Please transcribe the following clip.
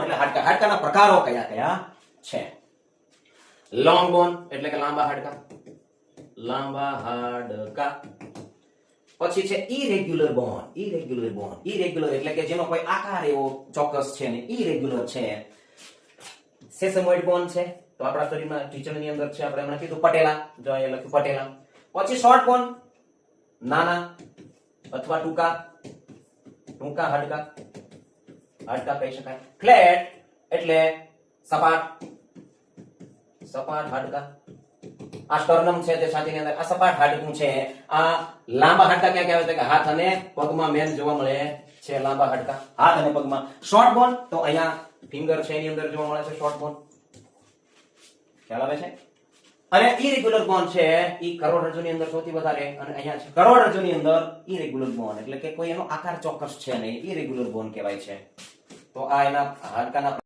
હાડકાના પ્રકારો કયા કયા છે? લોંગ બોન એટલે કે લાંબા હાડકા. લાંબા હાડકા. પછી છે irregular bone. Irregular bone. Irregular એટલે કે જેનો કોઈ આકાર એવો ચોક્કસ છે ને ઇરેગ્યુલર છે. સેસમોઇડ બોન છે. તો આપણા શરીરમાં ટીચરની અંદર છે, આપણે હમણાં કીધું પટેલા. જો અહીંયા લખ્યું પટેલા. પછી શોર્ટ બોન. નાના અથવા ટૂંકા. ટૂંકા હાડકા. હાડકા કહી શકાય. ફ્લેટ એટલે સપાટ. સપાટ હાડકા. આ સ્ટર્નમ છે તે છાતીની અંદર. આ સપાટ હાડકું છે. આ લાંબા હાડકા ક્યાં કહેવાય? કે હાથ અને પગમાં મેન જોવા મળે છે લાંબા હાડકા. હાથ અને પગમાં. શોર્ટ બોન તો અહીંયા ફિંગર છે એની અંદર જોવા મળે છે શોર્ટ બોન ખ્યાલ આવે છે? અને ઇરેગ્યુલર બોન છે, ઈ કરોડરજ્જુની અંદર સૌથી વધારે. અને અહીંયા છે કરોડરજ્જુની અંદર ઇરેગ્યુલર બોન એટલે કે કોઈ એનો આકાર ચોક્કસ છે નહીં. ઇરેગ્યુલર બોન કહેવાય છે. તો આ એના હાડકાના